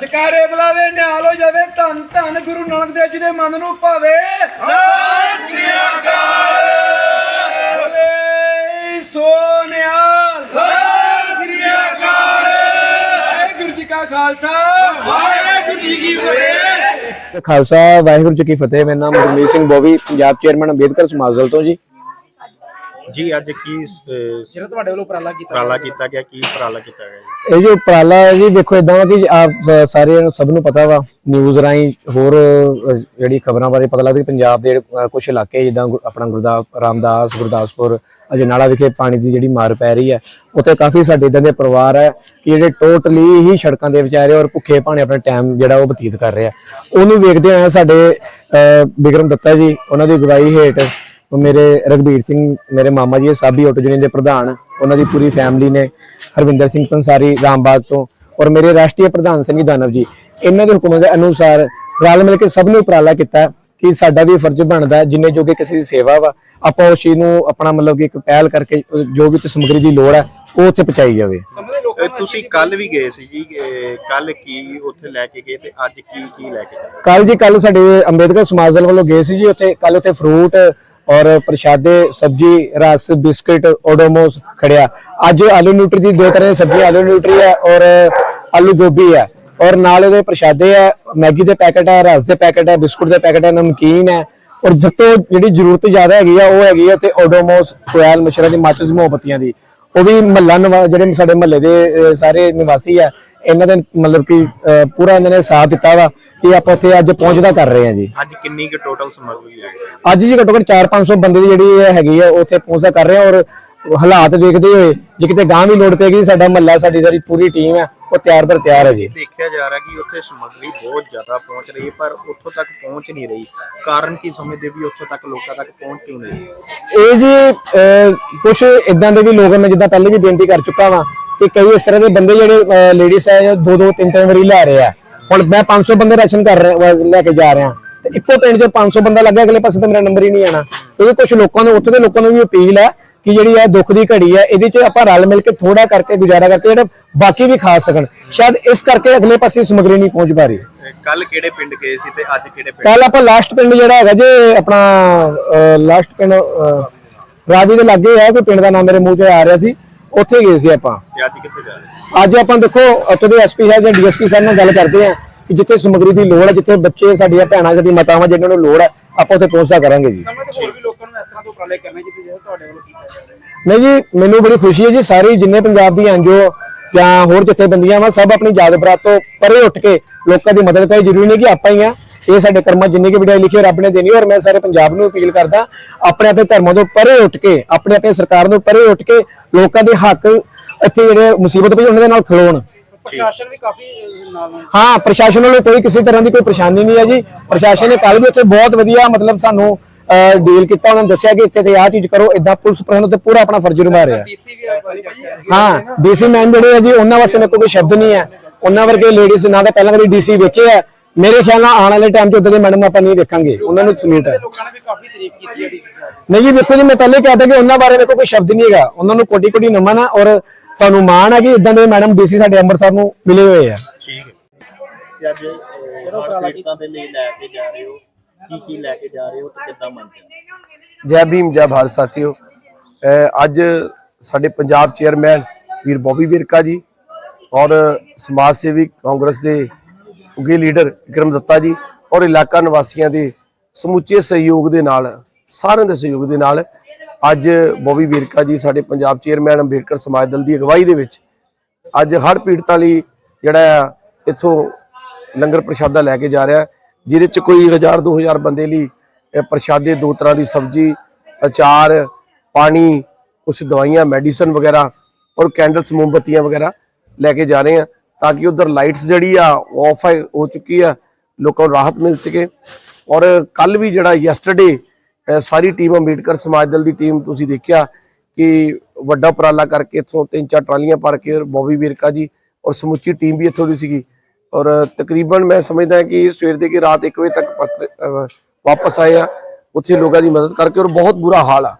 ਜਕਾਰੇ ਬੁਲਾਵੇ, ਨਿਹਾਲ ਹੋ ਜਾਵੇ, ਧੰਨ ਧੰਨ ਗੁਰੂ ਨਾਨਕ ਦੇਵ ਜੀ ਦੇ ਮਨ ਨੂੰ ਭਾਵੇ। ਸਤਿ ਸ੍ਰੀ ਅਕਾਲ ਬੋਲੇ ਸੋਨਿਹਾਲ ਸਤਿ ਸ੍ਰੀ ਅਕਾਲ ਵਾਹਿਗੁਰੂ ਜੀ ਕਾ ਖਾਲਸਾ। ਵਾਹਿਗੁਰੂ ਜੀ ਕੀ ਫਤਿਹ। ਖਾਲਸਾ, ਵਾਹਿਗੁਰੂ ਜੀ ਕੀ ਫਤਿਹ। ਮੇਰਾ ਨਾਮ ਗੁਰਮੀਤ ਸਿੰਘ ਬੋਵੀ, ਪੰਜਾਬ ਚੇਅਰਮੈਨ ਅੰਬੇਦਕਰ ਸਮਾਜਲ ਤੋਂ ਜੀ। ਜੀ ਅੱਜ ਕੀ ਅਹ, ਜਿਹੜਾ ਤੁਹਾਡੇ ਵੱਲੋਂ ਉਪਰਾਲਾ ਕੀਤਾ ਉਪਰਾਲਾ ਕੀਤਾ ਗਿਆ ਕੀ ਉਪਰਾਲਾ ਕੀਤਾ ਗਿਆ ਜੀ? ਇਹ ਜੋ ਉਪਰਾਲਾ ਹੈ ਜੀ ਦੇਖੋ ਇਦਾਂ ਕਿ ਆਪ ਅ, ਸਾਰਿਆਂ ਨੂੰ ਸਭ ਨੂੰ ਪਤਾ ਵਾ ਨਿਊਜ਼ ਰਾਹੀਂ ਹੋਰ ਅ, ਜਿਹੜੀ ਖਬਰਾਂ ਬਾਰੇ ਪਤਾ ਲੱਗਦਾ ਕਿ ਪੰਜਾਬ ਦੇ ਕੁਝ ਇਲਾਕੇ ਜਿੱਦਾਂ ਆਪਣਾ ਗੁਰਦਾਸ ਰਾਮਦਾਸ ਗੁਰਦਾਸਪੁਰ ਅਜਨਾਲਾ ਵਿਖੇ ਪਾਣੀ ਦੀ ਜਿਹੜੀ ਮਾਰ ਪੈ ਰਹੀ ਹੈ ਉੱਥੇ ਕਾਫੀ ਸਾਡੇ ਇਦਾਂ ਦੇ ਪਰਿਵਾਰ ਹੈ ਕਿ ਜਿਹੜੇ ਟੋਟਲੀ ਹੀ ਸੜਕਾਂ ਦੇ ਵਿਚਾਰੇ ਔਰ ਭੁੱਖੇ ਭਾਣੇ ਆਪਣਾ ਟਾਈਮ ਜਿਹੜਾ ਉਹ ਬਤੀਤ ਕਰ ਰਹੇ ਆ। ਉਹਨੂੰ ਵੇਖਦੇ ਹੋਏ ਸਾਡੇ ਅ, ਬਿਕਰਮ ਦੱਤਾ ਜੀ ਉਹਨਾਂ ਦੀ ਅਗਵਾਈ ਹੇਠ ਮੇਰੇ ਰਗਬੀਰ ਸਿੰਘ ਮੇਰੇ ਮਾਮਾ ਜੀ ਸਾਬੀ ਆਟੋ ਯੂਨੀਅਨ ਦੇ ਪ੍ਰਧਾਨ ਉਹਨਾਂ ਦੀ ਪੂਰੀ ਫੈਮਿਲੀ ਨੇ ਹਰਵਿੰਦਰ ਸਿੰਘ ਪੰਸਾਰੀ ਰਾਮਬਾਗ ਤੋਂ ਔਰ ਮੇਰੇ ਰਾਸ਼ਟਰੀ ਪ੍ਰਧਾਨ ਸਿੰਘ ਦਾਨਵ ਜੀ। ਇਹਨਾਂ ਦੇ ਹੁਕਮਾਂ ਦੇ ਅਨੁਸਾਰ ਰਲ ਮਿਲ ਕੇ ਸਭ ਨੇ ਉਪਰਾਲਾ ਕੀਤਾ ਕਿ ਸਾਡਾ ਵੀ ਫਰਜ਼ ਬਣਦਾ ਜਿੰਨੇ ਜੋਗੇ ਕਿਸੇ ਦੀ ਸੇਵਾ ਵਾ ਆਪਾਂ ਉਸ ਚੀਜ਼ ਨੂੰ ਆਪਣਾ ਮਤਲਬ ਕਿ ਇੱਕ ਪਹਿਲ ਕਰਕੇ ਜੋ ਵੀ ਸਮੱਗਰੀ ਦੀ ਲੋੜ ਹੈ ਉਹ ਉੱਥੇ ਪਹੁੰਚਾਈ ਜਾਵੇ। ਤੁਸੀਂ ਕੱਲ ਵੀ ਗਏ ਸੀ ਜੀ ਕੱਲ ਕੀ ਉੱਥੇ ਲੈ ਕੇ ਗਏ ਤੇ ਅੱਜ ਕੀ ਕੀ ਲੈ ਕੇ ਗਏ? ਕੱਲ ਜੀ ਕੱਲ ਸਾਡੇ ਅੰਬੇਦਕਰ ਸਮਾਜ ਦਲ ਵੱਲੋਂ ਗਏ ਸੀ ਜੀ ਉੱਥੇ ਕੱਲ ਉੱਥੇ ਫਰੂਟ ਔਰ ਪ੍ਰਸ਼ਾਦੇ, ਸਬਜੀ, ਰਸ, ਬਿਸਕਟ, ਓਡੋਮੋਸ ਖੜਿਆ। ਅੱਜ ਆਲੂ ਨਿਊਟਰੀ ਦੀ ਦੋ ਤਰ੍ਹਾਂ ਦੀ ਸਬਜ਼ੀ, ਆਲੂ ਨਿਊਟਰੀ ਹੈ ਔਰ ਆਲੂ ਗੋਭੀ ਹੈ। ਔਰ ਨਾਲ ਉਹਦੇ ਪ੍ਰਸ਼ਾਦੇ ਹੈ, ਮੈਗੀ ਦੇ ਪੈਕੇਟ ਹੈ, ਰਸ ਦੇ ਪੈਕੇਟ ਹੈ, ਬਿਸਕੁਟ ਦੇ ਪੈਕਟ ਹੈ, ਨਮਕੀਨ ਹੈ। ਔਰ ਸਭ ਤੋਂ ਜਿਹੜੀ ਜ਼ਰੂਰਤ ਜ਼ਿਆਦਾ ਹੈਗੀ ਆ, ਉਹ ਹੈਗੀ ਆ ਉੱਥੇ ਓਡੋਮੋਸ ਕੋਇਲ ਮਸ਼ਰਾ ਦੀ ਮਾਚਿਸ, ਮੋਮਬੱਤੀਆਂ ਦੀ। ਉਹ ਵੀ ਮਹੱਲਾ ਨਿਵਾ, ਜਿਹੜੇ ਸਾਡੇ ਮਹੱਲੇ ਦੇ ਸਾਰੇ ਨਿਵਾਸੀ ਆ, ਇਹਨਾਂ ਦੇ ਮਤਲਬ ਕਿ ਪੂਰਾ ਇਹਨਾਂ ਨੇ ਸਾਥ ਦਿੱਤਾ ਵਾ। ਕਿ ਆਪਾਂ ਉੱਥੇ ਅੱਜ ਪਹੁੰਚਦਾ ਕਰ ਰਹੇ ਹਾਂ ਜੀ। ਅੱਜ ਕਿੰਨੀ ਕੁ ਟੋਟਲ ਸਮੱਗਰੀ ਹੈ? ਅੱਜ ਜੀ ਘੱਟੋ ਘੱਟ 4-500 ਬੰਦੇ ਦੀ ਜਿਹੜੀ ਇਹ ਹੈਗੀ ਆ ਉੱਥੇ ਪਹੁੰਚਦਾ ਕਰ ਰਹੇ ਹਾਂ ਔਰ ਹਾਲਾਤ ਵੇਖਦੇ ਹੋਏ ਜੇ ਕਿਤੇ ਗਾਂ ਵੀ ਲੋੜ ਪੈਗੀ ਸਾਡਾ ਮਹੱਲਾ ਸਾਡੀ ਸਾਰੀ ਪੂਰੀ ਟੀਮ ਹੈ ਉਹ ਤਿਆਰ ਪਰ ਤਿਆਰ ਹੈ ਜੀ। ਦੇਖਿਆ ਜਾ ਰਿਹਾ ਕਿ ਉੱਥੇ ਸਮੱਗਰੀ ਬਹੁਤ ਜ਼ਿਆਦਾ ਪਹੁੰਚ ਰਹੀ ਹੈ ਪਰ ਉੱਥੋਂ ਤੱਕ ਪਹੁੰਚ ਨਹੀਂ ਰਹੀ। ਕਾਰਨ ਕੀ ਸਮਝਦੇ ਵੀ ਉੱਥੋਂ ਤੱਕ ਲੋਕਾਂ ਤੱਕ ਪਹੁੰਚ ਕਿਉਂ ਨਹੀਂ ਰਹੀ? ਇਹ ਜੀ ਕੁਝ ਇਦਾਂ ਦੇ ਵੀ ਲੋਕ ਮੈਂ ਜਿੱਦਾਂ ਪਹਿਲੇ ਵੀ ਬੇਨਤੀ ਕਰ ਚੁੱਕਾ ਵਾਂ ਕਿ ਕਈ ਇਸ ਤਰ੍ਹਾਂ ਦੇ ਬੰਦੇ ਜਿਹੜੇ ਲੇਡੀਜ਼ ਆ ਜੋ ਦੋ ਦੋ ਤਿੰਨ ਤਿੰਨ ਵਾਰੀ ਲੈ ਰਹੇ ਆ। ਹੁਣ ਮੈਂ 500 ਬੰਦੇ ਰਾਸ਼ਨ ਕਰ ਰਿਹਾ ਲੈ ਕੇ ਜਾ ਰਿਹਾ। ਤੇ ਇੱਕੋ ਪਿੰਡ 'ਚ 500 ਬੰਦਾ ਲੱਗਾ ਅਗਲੇ ਪਾਸੇ ਤਾਂ ਮੇਰਾ ਨੰਬਰ ਹੀ ਨਹੀਂ ਆਣਾ। ਇਹ ਕੁਝ ਲੋਕਾਂ ਨੂੰ ਉੱਥੇ ਦੇ ਲੋਕਾਂ ਨੂੰ ਵੀ ਅਪੀਲ ਹੈ ਕਿ ਜਿਹੜੀ ਇਹ ਦੁੱਖ ਦੀ ਘੜੀ ਹੈ ਇਹਦੇ 'ਚ ਆਪਾਂ ਰਲ ਮਿਲ ਕੇ ਥੋੜਾ ਕਰਕੇ ਗੁਜ਼ਾਰਾ ਕਰਕੇ ਜਿਹੜੇ ਬਾਕੀ ਵੀ ਖਾ ਸਕਣ। ਸ਼ਾਇਦ ਇਸ ਕਰਕੇ ਅਗਲੇ ਪਾਸੇ ਸਮਗਰੀ ਨਹੀਂ ਪਹੁੰਚ ਪਾ ਰਹੀ। ਕੱਲ ਕਿਹੜੇ ਪਿੰਡ ਗਏ ਸੀ ਤੇ ਅੱਜ ਕਿਹੜੇ ਪਿੰਡ? ਕੱਲ ਆਪਾਂ ਲਾਸਟ ਪਿੰਡ ਜਿਹੜਾ ਹੈਗਾ ਜੇ ਆਪਣਾ ਲਾਸਟ ਪਿੰਡ ਰਾਵੀ ਦੇ ਲਾਗੇ ਹੈ ਕੋਈ ਪਿੰਡ ਦਾ ਨਾਮ ਮੇਰੇ ਮੂੰਹ 'ਚ ਆ ਰਿਹਾ ਸੀ। ਉੱਥੇ ਗਏ ਸੀ ਆਪਾਂ। ਤੇ ਅੱਜ ਕਿੱਥੇ ਜਾ ਰਹੇ? ਅੱਜ ਆਪਾਂ ਦੇਖੋ ਉੱਥੇ ਦੇ ਐਸਪੀ ਸਾਹਿਬ ਜਾਂ ਡੀਐਸਪੀ ਸਾਹਿਬ ਨਾਲ ਗੱਲ ਕਰਦੇ ਆ ਕਿ ਜਿੱਥੇ ਸਮਗਰੀ ਦੀ ਲੋੜ ਹੈ ਜਿੱਥੇ ਬੱਚੇ ਸਾਡੀਆਂ ਭੈਣਾਂ ਸਾਡੀ ਮਾਤਾਵਾਂ ਜਿਹਨਾਂ ਨੂੰ ਲੋੜ ਹੈ ਆਪਾਂ ਉੱਥੇ ਪਹੁੰਚਦਾ ਕਰਾਂਗੇ ਜੀ। ਸਮੇਂ ਤੇ ਹੋਰ ਵੀ ਲੋਕਾਂ ਨੂੰ ਇਸ ਤਰ੍ਹਾਂ ਦੇ ਉਪਰਾਲੇ ਕਰਨੇ ਚਾਹੀਦੇ ਜਿਹੜੇ ਤੁਹਾਡੇ ਵੱਲੋਂ ਕੀਤਾ ਜਾ ਰਿਹਾ ਨਹੀਂ ਜੀ ਮੈਨੂੰ ਬੜੀ ਖੁਸ਼ੀ ਹੈ ਜੀ ਸਾਰੀ ਜਿੰਨੇ ਪੰਜਾਬ ਦੀ ਐਨਜੀਓ ਜਾਂ ਹੋਰ ਜਥੇਬੰਦੀਆਂ ਵਾ ਸਭ ਆਪਣੀ ਬਰਾਤ ਤੋਂ ਪਰੇ ਉੱਠ ਕੇ ਲੋਕਾਂ ਦੀ ਮਦਦ ਕਰੀ ਜ਼ਰੂਰੀ ਨਹੀਂ ਕਿ ਆਪਾਂ ਹੀ ਆ। ਇਹ ਸਾਡੇ ਕਰਮਾਂ ਜਿੰਨੀ ਕਿ ਵਿੜਾਈ ਲਿਖੀ ਰੱਬ ਨੇ ਦੇਣੀ ਔਰ ਮੈਂ ਸਾਰੇ ਪੰਜਾਬ ਨੂੰ ਅਪੀਲ ਕਰਦਾ ਆਪਣੇ ਆਪਣੇ ਧਰਮਾਂ ਤੋਂ ਪਰੇ ਉੱਠ ਕੇ ਆਪਣੇ ਆਪਣੇ ਸਰਕਾਰ ਤੋਂ ਪਰੇ ਉੱਠ ਕੇ ਲੋਕਾਂ ਦੇ ਹੱਕ ਇੱਥੇ ਜਿਹੜੇ ਮੁਸੀਬਤ ਪਈ ਉਹਨਾਂ ਦੇ ਨਾਲ ਖਲੋਣ। ਪ੍ਰਸ਼ਾਸਨ ਵੀ ਕਾਫੀ ਨਾਲ ਹਾਂ ਪ੍ਰਸ਼ਾਸਨ ਵੱਲੋਂ ਕੋਈ ਕਿਸੇ ਤਰ੍ਹਾਂ ਦੀ ਕੋਈ ਪਰੇਸ਼ਾਨੀ ਨਹੀਂ ਹੈ ਜੀ। ਪ੍ਰਸ਼ਾਸਨ ਨੇ ਕੱਲ ਵੀ ਉੱਥੇ ਬਹੁਤ ਵਧੀਆ ਮਤਲਬ ਸਾਨੂੰ ਡੀਲ ਕੀਤਾ ਉਹਨਾਂ ਨੇ ਦੱਸਿਆ ਕਿ ਇੱਥੇ ਤੇ ਆਹ ਚੀਜ਼ ਕਰੋ ਇਦਾਂ ਪੁਲਿਸ ਪ੍ਰਸ਼ਾਸਨ ਤੇ ਪੂਰਾ ਆਪਣਾ ਫਰਜ਼ ਨਿਭਾ ਰਿਹਾ। ਹਾਂ ਡੀਸੀ ਮੈਨ ਜਿਹੜੇ ਆ ਜੀ ਉਹਨਾਂ ਵਾਸਤੇ ਮੇਰੇ ਕੋਲ ਕੋਈ ਸ਼ਬਦ ਨਹੀਂ ਹੈ। ਉਹਨਾਂ ਵਰਗੇ ਲੇਡੀਜ਼ ਨਾ ਤਾਂ ਪਹਿਲਾਂ ਕਦੀ ਡੀਸੀ ਵੇਖੇ ਆ ਮੇਰੇ ਖਿਆਲ ਨਾਲ ਆਉਣ ਵਾਲੇ ਟਾਈਮ 'ਚ ਉਦਾਂ ਦੇ ਮੈਡਮ ਆਪਾਂ ਨਹੀਂ ਵੇਖਾਂਗੇ ਉਹਨਾਂ ਨੂੰ ਸਲੂਟ ਹੈ। ਲੋਕਾਂ ਨੇ ਵੀ ਕਾਫੀ ਤਾਰੀਫ ਕੀਤੀ ਹੈ ਡੀਸੀ ਸਾਹਿਬ ਨਹੀਂ ਜੀ ਵੇਖੋ ਜੀ ਮੈਂ ਪਹਿਲੇ ਕਹਤਾ ਕਿ ਉਹਨਾਂ ਬਾਰੇ ਮੇਰੇ ਕੋਲ ਕੋਈ ਸ਼ਬਦ ਨਹੀਂ ਹੈਗਾ। ਉਹਨਾਂ ਨੂੰ ਕੋਟੀ ਕੋਟੀ ਨਮਨ ਆ ਔਰ ਸਾਨੂੰ ਮਾਣ ਹੈ ਕਿ ਇਦਾਂ ਦੇ ਮੈਡਮ ਡੀਸੀ ਸਾਡੇ ਅੰਮ੍ਰਿਤਸਰ ਨੂੰ ਮਿਲੇ ਹੋਏ ਆ। ਠੀਕ ਹੈ। ਤੇ ਅੱਜ ਹਰ ਪੀੜਤਾਂ ਦੇ ਲਈ ਲੈ ਕੇ ਜਾ ਰਹੇ ਹੋ। ਕੀ ਕੀ ਲੈ ਕੇ ਜਾ ਰਹੇ ਹੋ ਤੇ ਕਿੱਦਾਂ ਮੰਨਦੇ ਹੋ? ਜੈ ਭੀਮ ਜੈ ਭਾਰਤ ਸਾਥੀਓ। ਅਹ ਅੱਜ ਸਾਡੇ ਪੰਜਾਬ ਚੇਅਰਮੈਨ ਵੀਰ ਬੋਬੀ ਵਿਰਕਾ ਜੀ ਔਰ ਸਮਾਜ ਸੇਵੀ ਕਾਂਗਰਸ ਦੇ ਉਗੇ ਲੀਡਰ ਵਿਕਰਮ ਦੱਤਾ ਜੀ ਔਰ ਇਲਾਕਾ ਨਿਵਾਸੀਆਂ ਦੇ ਸਮੁੱਚੇ ਸਹਿਯੋਗ ਦੇ ਨਾਲ, ਸਾਰਿਆਂ ਦੇ ਸਹਿਯੋਗ ਦੇ ਨਾਲ ਅੱਜ ਬੋਬੀ ਵਿਰਕਾ ਜੀ ਸਾਡੇ ਪੰਜਾਬ ਚੇਅਰਮੈਨ ਅੰਬੇਡਕਰ ਸਮਾਜ ਦਲ ਦੀ ਅਗਵਾਈ ਦੇ ਵਿੱਚ ਅੱਜ ਹੜ ਪੀੜਤਾਂ ਲਈ ਜਿਹੜਾ ਆ, ਇੱਥੋਂ ਲੰਗਰ ਪ੍ਰਸ਼ਾਦਾ ਲੈ ਕੇ ਜਾ ਰਿਹਾ, ਜਿਹਦੇ ਚ ਕੋਈ 1000 2000 ਬੰਦੇ ਲਈ ਪ੍ਰਸ਼ਾਦੇ, ਦੋ ਤਰ੍ਹਾਂ ਦੀ ਸਬਜ਼ੀ, ਅਚਾਰ, ਪਾਣੀ ਕੁਝ ਦਵਾਈਆਂ, ਮੈਡੀਸਨ ਵਗੈਰਾ ਔਰ ਕੈਂਡਲਸ, ਮੋਮਬੱਤੀਆਂ ਵਗੈਰਾ ਲੈ ਕੇ ਜਾ ਰਹੇ ਆ। ਤਾਂ ਕਿ ਉਧਰ ਲਾਈਟਸ ਜਿਹੜੀ ਆ ਆਫ ਹੋ ਚੁੱਕੀ ਆ ਲੋਕਾਂ ਨੂੰ ਰਾਹਤ ਮਿਲ ਸਕੇ ਔਰ ਕੱਲ ਵੀ ਜਿਹੜਾ ਯੈਸਟਰਡੇ ਸਾਰੀ ਟੀਮ ਅੰਬੇਡਕਰ ਸਮਾਜ ਦਲ ਦੀ ਟੀਮ ਤੁਸੀਂ ਦੇਖਿਆ ਕਿ ਵੱਡਾ ਉਪਰਾਲਾ ਕਰਕੇ ਇੱਥੋਂ ਤਿੰਨ ਚਾਰ ਟਰਾਲੀਆਂ ਭਰ ਕੇ ਔਰ ਬੋਬੀ ਵਿਰਕਾ ਜੀ ਔਰ ਸਮੁੱਚੀ ਟੀਮ ਵੀ ਇੱਥੋਂ ਦੀ ਸੀਗੀ ਔਰ ਤਕਰੀਬਨ ਮੈਂ ਸਮਝਦਾ ਕਿ ਸਵੇਰ ਦੇ ਕੇ ਰਾਤ 1 ਵਜੇ ਤੱਕ ਪੱਤਰ- ਵਾਪਸ ਆਏ ਆ ਉੱਥੇ ਲੋਕਾਂ ਦੀ ਮਦਦ ਕਰਕੇ ਔਰ ਬਹੁਤ ਬੁਰਾ ਹਾਲ ਆ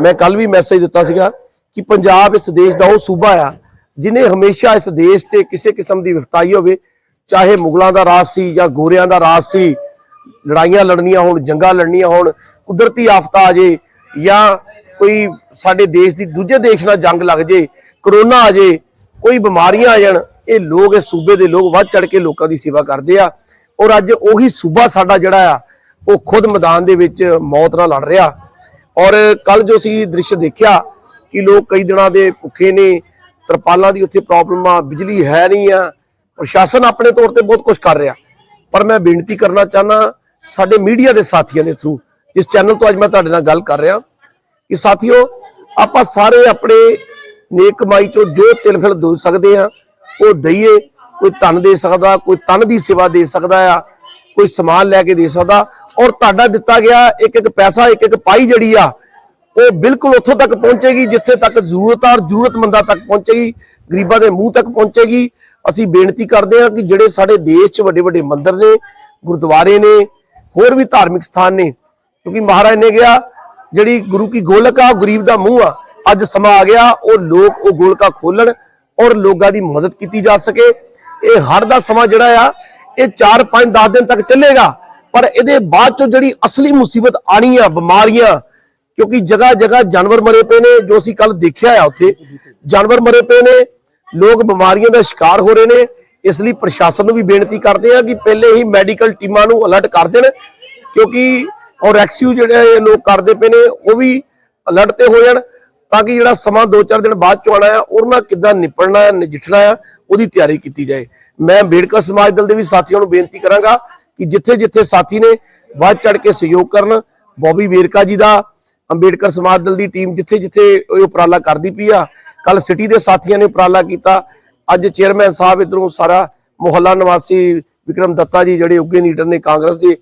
ਮੈਂ ਕੱਲ ਵੀ ਮੈਸੇਜ ਦਿੱਤਾ ਸੀਗਾ ਕਿ ਪੰਜਾਬ ਇਸ ਦੇਸ਼ ਦਾ ਉਹ ਸੂਬਾ ਆ ਜਿਨੇ ਹਮੇਸ਼ਾ ਇਸ ਦੇਸ਼ ਤੇ ਕਿਸੇ ਕਿਸਮ ਦੀ ਵਿਫਤਾਈ ਹੋਵੇ, ਚਾਹੇ ਮੁਗਲਾਂ ਦਾ ਰਾਜ ਸੀ ਜਾਂ ਗੋਰਿਆਂ ਦਾ ਰਾਜ ਸੀ, ਲੜਾਈਆਂ ਲੜਨੀਆਂ ਹੋਣ, ਜੰਗਾਂ ਲੜਨੀਆਂ ਹੋਣ, ਕੁਦਰਤੀ ਆਫ਼ਤਾ ਆ ਜੇ ਜਾਂ ਕੋਈ ਸਾਡੇ ਦੇਸ਼ ਦੀ ਦੂਜੇ ਦੇਸ਼ ਨਾਲ ਜੰਗ ਲੱਗ ਜੇ, ਕਰੋਨਾ ਆ ਜੇ, ਕੋਈ ਬਿਮਾਰੀਆਂ ਆ ਜਾਣ, ਇਹ ਲੋਕ ਇਸ ਸੂਬੇ ਦੇ ਲੋਕ ਵੱਧ ਚੜ ਕੇ ਲੋਕਾਂ ਦੀ ਸੇਵਾ ਕਰਦੇ ਆ ਔਰ ਅੱਜ ਉਹੀ ਸੂਬਾ ਸਾਡਾ ਜਿਹੜਾ ਆ, ਉਹ ਖੁਦ ਮੈਦਾਨ ਦੇ ਵਿੱਚ ਮੌਤ ਨਾਲ ਲੜ ਰਿਹਾ। ਔਰ ਕੱਲ ਜੋ ਸੀ ਦ੍ਰਿਸ਼ ਦੇਖਿਆ ਕਿ ਲੋਕ ਕਈ ਦਿਨਾਂ ਦੇ ਭੁੱਖੇ ਨੇ ਤਰਪਾਲਾਂ ਦੀ ਉੱਥੇ ਪ੍ਰੋਬਲਮ ਆ, ਬਿਜਲੀ ਹੈ ਨਹੀਂ ਆ। ਪ੍ਰਸ਼ਾਸਨ ਆਪਣੇ ਤੌਰ ਤੇ ਬਹੁਤ ਕੁਝ ਕਰ ਰਿਹਾ। ਪਰ ਮੈਂ ਬੇਨਤੀ ਕਰਨਾ ਚਾਹਨਾ ਸਾਡੇ ਮੀਡੀਆ ਦੇ ਸਾਥੀਆਂ ਦੇ ਥਰੂ ਜਿਸ ਚੈਨਲ ਤੋਂ ਅੱਜ ਮੈਂ ਤੁਹਾਡੇ ਨਾਲ ਗੱਲ ਕਰ ਰਿਹਾ, ਕਿ ਸਾਥੀਓ, ਆਪਾਂ ਸਾਰੇ ਆਪਣੇ ਨੇਕ ਕਮਾਈ ਚੋਂ ਜੋ ਤਿਲ ਫਿਲ ਦੇ ਸਕਦੇ ਆ ਉਹ ਦਈਏ। ਕੋਈ ਧਨ ਦੇ ਸਕਦਾ, ਕੋਈ ਤਨ ਦੀ ਸੇਵਾ ਦੇ ਸਕਦਾ ਆ, ਕੋਈ ਸਮਾਨ ਲੈ ਕੇ ਦੇ ਸਕਦਾ। ਔਰ ਤੁਹਾਡਾ ਦਿੱਤਾ ਗਿਆ ਇੱਕ ਇੱਕ ਪੈਸਾ ਇੱਕ ਇੱਕ ਪਾਈ ਜਿਹੜੀ ਆ ਉਹ ਬਿਲਕੁਲ ਉੱਥੋਂ ਤੱਕ ਪਹੁੰਚੇਗੀ, ਜਿੱਥੇ ਤੱਕ ਜ਼ਰੂਰਤ ਔਰ ਜ਼ਰੂਰਤਮੰਦਾਂ ਤੱਕ ਪਹੁੰਚੇਗੀ, ਗਰੀਬਾਂ ਦੇ ਮੂੰਹ ਤੱਕ ਪਹੁੰਚੇਗੀ। ਅਸੀਂ ਬੇਨਤੀ ਕਰਦੇ ਹਾਂ ਕਿ ਜਿਹੜੇ ਸਾਡੇ ਦੇਸ਼ 'ਚ ਵੱਡੇ ਵੱਡੇ ਮੰਦਿਰ ਨੇ, ਗੁਰਦੁਆਰੇ ਨੇ, ਹੋਰ ਵੀ ਧਾਰਮਿਕ ਸਥਾਨ ਨੇ, ਕਿਉਂਕਿ ਮਹਾਰਾਜ ਨੇ ਗਿਆ ਜਿਹੜੀ ਗੁਰੂ ਕੀ ਗੋਲਕ ਆ, ਉਹ ਗਰੀਬ ਦਾ ਮੂੰਹ ਆ। ਅੱਜ ਸਮਾਂ ਆ ਗਿਆ, ਉਹ ਲੋਕ ਉਹ ਗੋਲਕਾ ਖੋਲਣ ਔਰ ਲੋਕਾਂ ਦੀ ਮਦਦ ਕੀਤੀ ਜਾ ਸਕੇ। ਇਹ ਹੜ ਦਾ ਸਮਾਂ ਜਿਹੜਾ ਆ, ਇਹ 4 5 10 ਦਿਨ ਤੱਕ ਚੱਲੇਗਾ, ਪਰ ਇਹਦੇ ਬਾਅਦ ਚੋਂ ਜਿਹੜੀ ਅਸਲੀ ਮੁਸੀਬਤ ਆਣੀ ਆ, ਬਿਮਾਰੀਆਂ ਕਿਉਂਕਿ ਜਗ੍ਹਾ ਜਗ੍ਹਾ ਜਾਨਵਰ ਮਰੇ ਪਏ ਨੇ, ਜੋ ਅਸੀਂ ਕੱਲ ਦੇਖਿਆ ਆ ਉੱਥੇ। ਜਾਨਵਰ ਮਰੇ ਪਏ ਨੇ, ਲੋਕ ਬਿਮਾਰੀਆਂ ਦਾ ਸ਼ਿਕਾਰ ਹੋ ਰਹੇ ਨੇ। ਇਸ ਲਈ ਪ੍ਰਸ਼ਾਸਨ ਨੂੰ ਵੀ ਬੇਨਤੀ ਕਰਦੇ ਆ ਕਿ ਪਹਿਲੇ ਹੀ ਮੈਡੀਕਲ ਟੀਮਾਂ ਨੂੰ ਅਲਰਟ ਕਰ ਦੇਣ, ਕਿਉਂਕਿ ਔਰ ਰੈਕਸਿਊ ਜਿਹੜੇ ਲੋਕ ਕਰਦੇ ਪਏ ਨੇ, ਉਹ ਵੀ ਅਲਰਟ ਤੇ ਹੋ ਜਾਣ, ਤਾਂ ਕਿ ਜਿਹੜਾ ਸਮਾਂ 2-4 ਦਿਨ ਬਾਅਦ ਚ ਆਉਣਾ ਆ ਉਹਨਾਂ ਕਿੱਦਾਂ ਨਿਪਟਣਾ ਹੈ ਨਜਿੱਠਣਾ ਆ, ਉਹਦੀ ਤਿਆਰੀ ਕੀਤੀ ਜਾਏ। ਮੈਂ ਅੰਬੇਡਕਰ ਸਮਾਜ ਦਲ ਦੇ ਵੀ ਸਾਥੀਆਂ ਨੂੰ ਬੇਨਤੀ ਕਰਾਂਗਾ ਕਿ ਜਿੱਥੇ ਜਿੱਥੇ ਸਾਥੀ ਨੇ, ਵੱਧ ਚੜ ਕੇ ਸਹਿਯੋਗ ਕਰਨ, ਬੋਬੀ ਵੇਰਕਾ ਜੀ ਦਾ ਅੰਬੇਡਕਰ ਸਮਾਜ ਦਲ ਦੀ ਟੀਮ ਜਿੱਥੇ ਜਿੱਥੇ ਇਹ ਉਪਰਾਲਾ ਕਰਦੀ ਪਈ ਆ ਕੱਲ ਸਿਟੀ ਦੇ ਸਾਥੀਆਂ ਨੇ ਉਪਰਾਲਾ ਕੀਤਾ। ਅੱਜ ਚੇਅਰਮੈਨ ਸਾਹਿਬ ਇਧਰੋਂ ਸਾਰਾ ਮੁਹੱਲਾ ਨਿਵਾਸੀ ਵਿਕਰਮ ਦੱਤਾ ਜੀ, ਜਿਹੜੇ ਉੱਗੇ ਲੀਡਰ ਨੇ ਕਾਂਗਰਸ ਦੇ,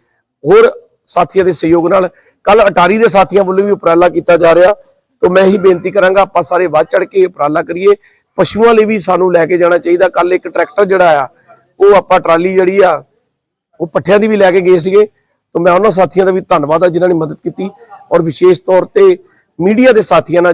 ਹੋਰ ਸਾਥੀਆਂ ਦੇ ਸਹਿਯੋਗ ਨਾਲ ਕੱਲ ਅਟਾਰੀ ਦੇ ਸਾਥੀਆਂ ਵੱਲੋਂ ਵੀ ਉਪਰਾਲਾ ਕੀਤਾ ਜਾ ਰਿਹਾ। ਤਾਂ ਮੈਂ ਹੀ ਬੇਨਤੀ ਕਰਾਂਗਾ, ਆਪਾਂ ਸਾਰੇ ਵੱਧ ਚੜ ਕੇ ਉਪਰਾਲਾ ਕਰੀਏ। ਪਸ਼ੂਆਂ ਲਈ ਵੀ ਸਾਨੂੰ ਲੈ ਕੇ ਜਾਣਾ ਚਾਹੀਦਾ। ਕੱਲ ਇੱਕ ਟਰੈਕਟਰ ਜਿਹੜਾ ਆ, ਉਹ ਆਪਾਂ ਟਰਾਲੀ ਜਿਹੜੀ ਆ, ਉਹ ਪੱਠਿਆਂ ਦੀ ਵੀ ਲੈ ਕੇ ਗਏ ਸੀਗੇ। ਤਾਂ ਮੈਂ ਉਹਨਾਂ ਸਾਥੀਆਂ ਦਾ ਵੀ ਧੰਨਵਾਦ ਆ ਜਿਨ੍ਹਾਂ ਨੇ ਮਦਦ ਕੀਤੀ ਔਰ ਵਿਸ਼ੇਸ਼ ਤੌਰ ਤੇ ਮੀਡੀਆ ਦੇ ਸਾਥੀਆਂ ਨਾਲ